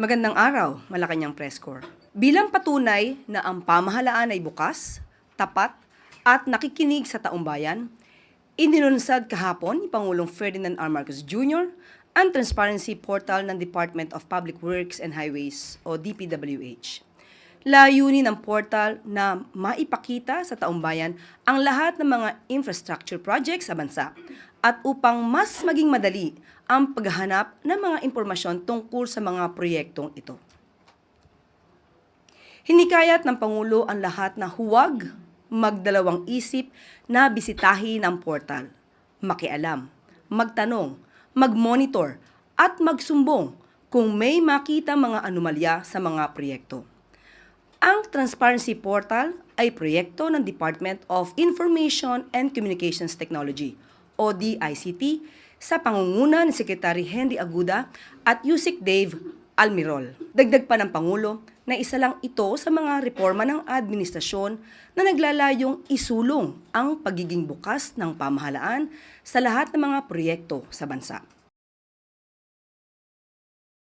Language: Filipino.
Magandang araw, Malacanang Press Corps. Bilang patunay na ang pamahalaan ay bukas, tapat, at nakikinig sa taong bayan, inilunsad kahapon ni Pangulong Ferdinand R. Marcos Jr. ang Transparency Portal ng Department of Public Works and Highways o DPWH. Layunin ng portal na maipakita sa taong bayan ang lahat ng mga infrastructure projects sa bansa at upang mas maging madali ang paghahanap ng mga impormasyon tungkol sa mga proyektong ito. Hinikayat ng Pangulo ang lahat na huwag magdalawang isip na bisitahin ang portal, makialam, magtanong, mag-monitor at magsumbong kung may makita mga anomalya sa mga proyekto. Ang Transparency Portal ay proyekto ng Department of Information and Communications Technology o DICT sa pangunguna ni Secretary Henry Aguda at Yusik Dave Almirol. Dagdag pa ng Pangulo na isa lang ito sa mga reforma ng administrasyon na naglalayong isulong ang pagiging bukas ng pamahalaan sa lahat ng mga proyekto sa bansa.